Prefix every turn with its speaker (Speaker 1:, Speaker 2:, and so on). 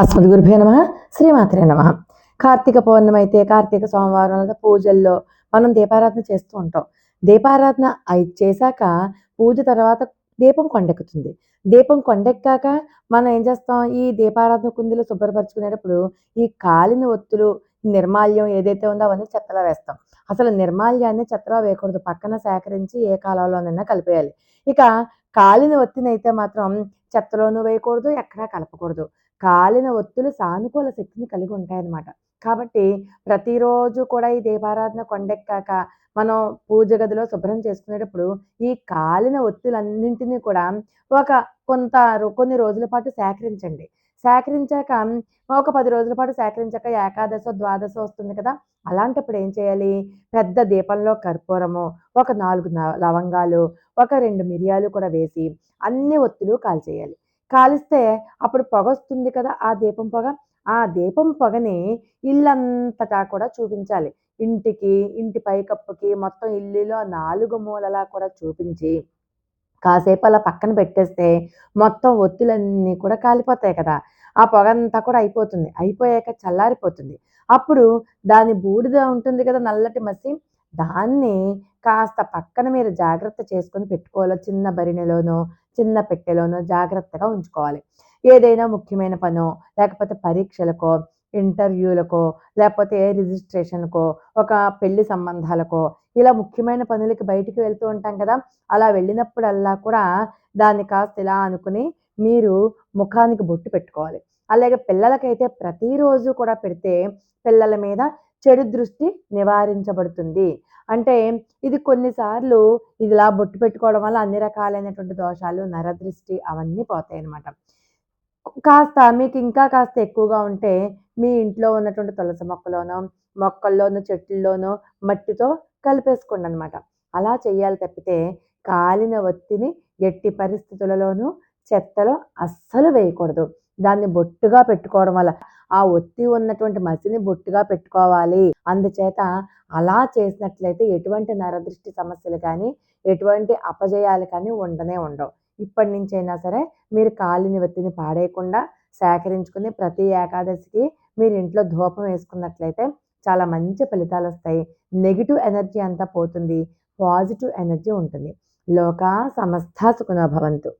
Speaker 1: అస్మద్గురుభ్యో నమ. శ్రీమాత్రే నమ. కార్తీక పౌర్ణమి అయితే కార్తీక సోమవారం లేదా పూజల్లో మనం దీపారాధన చేస్తూ ఉంటాం. దీపారాధన అయి చేశాక పూజ తర్వాత దీపం కొండెక్కుతుంది. దీపం కొండెక్కాక మనం ఏం చేస్తాం? ఈ దీపారాధన కుందిలో శుభ్రపరచుకునేటప్పుడు ఈ కాలిన ఒత్తులు నిర్మాల్యం ఏదైతే ఉందో అవన్నీ చెత్తలో వేస్తాం. అసలు నిర్మాల్యాన్ని చెత్తలో వేయకూడదు. పక్కన సేకరించి ఏ కాలంలోనైనా కలిపేయాలి. ఇక కాలిన ఒత్తినైతే మాత్రం చెత్తలోనూ వేయకూడదు ఎక్కడా కలపకూడదు. కాలిన ఒత్తులు సానుకూల శక్తిని కలిగి ఉంటాయన్నమాట కాబట్టి ప్రతిరోజు కూడా ఈ దీపారాధన కొండెక్కాక మనం పూజ గదిలో శుభ్రం చేసుకునేటప్పుడు ఈ కాలిన ఒత్తులన్నింటినీ కూడా ఒక కొంత కొన్ని రోజుల పాటు సేకరించండి. సేకరించాక ఒక పది రోజుల పాటు సేకరించాక ఏకాదశ ద్వాదశ వస్తుంది కదా అలాంటప్పుడు ఏం చేయాలి? పెద్ద దీపంలో కర్పూరము ఒక నాలుగు లవంగాలు ఒక రెండు మిరియాలు కూడా వేసి అన్ని ఒత్తులు కాల్చేయాలి. కాలిస్తే అప్పుడు పొగ వస్తుంది కదా ఆ దీపం పొగ. ఆ దీపం పొగని ఇల్లంతటా కూడా చూపించాలి. ఇంటికి ఇంటి పైకప్పుకి మొత్తం ఇల్లులో నాలుగు మూలలా కూడా చూపించి కాసేపు అలా పక్కన పెట్టేస్తే మొత్తం ఒత్తులన్నీ కూడా కాలిపోతాయి కదా. ఆ పొగ అంతా కూడా అయిపోతుంది. అయిపోయాక చల్లారిపోతుంది. అప్పుడు దాని బూడిద ఉంటుంది కదా నల్లటి మసి దాన్ని కాస్త పక్కన మీరు జాగ్రత్త చేసుకొని పెట్టుకోవాలో. చిన్న బరిణిలోనో చిన్న పెట్టెలోనో జాగ్రత్తగా ఉంచుకోవాలి. ఏదైనా ముఖ్యమైన పనో లేకపోతే పరీక్షలకో ఇంటర్వ్యూలకో లేకపోతే రిజిస్ట్రేషన్కో ఒక పెళ్ళి సంబంధాలకో ఇలా ముఖ్యమైన పనులకి బయటికి వెళ్తూ ఉంటాం కదా. అలా వెళ్ళినప్పుడల్లా కూడా దాన్ని కాస్త ఇలా అనుకుని మీరు ముఖానికి బొట్టు పెట్టుకోవాలి. అలాగే పిల్లలకైతే ప్రతిరోజు కూడా పెడితే పిల్లల మీద చెడు దృష్టి నివారించబడుతుంది. అంటే ఇది కొన్నిసార్లు ఇదిలా బొట్టు పెట్టుకోవడం వల్ల అన్ని రకాలైనటువంటి దోషాలు నరదృష్టి అవన్నీ పోతాయి అన్నమాట కాస్త మీకు ఇంకా కాస్త ఎక్కువగా ఉంటే మీ ఇంట్లో ఉన్నటువంటి తులసి మొక్కలోనో మొక్కల్లోనో చెట్లలోనో మట్టితో కలిపేసుకోండి అనమాట అలా చేయాలి తప్పితే కాలిన ఒత్తిని ఎట్టి పరిస్థితులలోనూ చెత్తలో అస్సలు వేయకూడదు. దాన్ని బొట్టుగా పెట్టుకోవడం వల్ల ఆ ఒత్తి ఉన్నటువంటి మసిని బొట్టుగా పెట్టుకోవాలి. అందుచేత అలా చేసినట్లయితే ఎటువంటి నరదృష్టి సమస్యలు కానీ ఎటువంటి అపజయాలు కానీ ఉండనే ఉండవు. ఇప్పటి నుంచైనా సరే మీరు కాలిని ఒత్తిని పాడేయకుండా సేకరించుకుని ప్రతి ఏకాదశికి మీరు ఇంట్లో ధూపం వేసుకున్నట్లయితే చాలా మంచి ఫలితాలు వస్తాయి. నెగిటివ్ ఎనర్జీ అంతా పోతుంది. పాజిటివ్ ఎనర్జీ ఉంటుంది. లోకా సమస్త సుఖనోభవంతు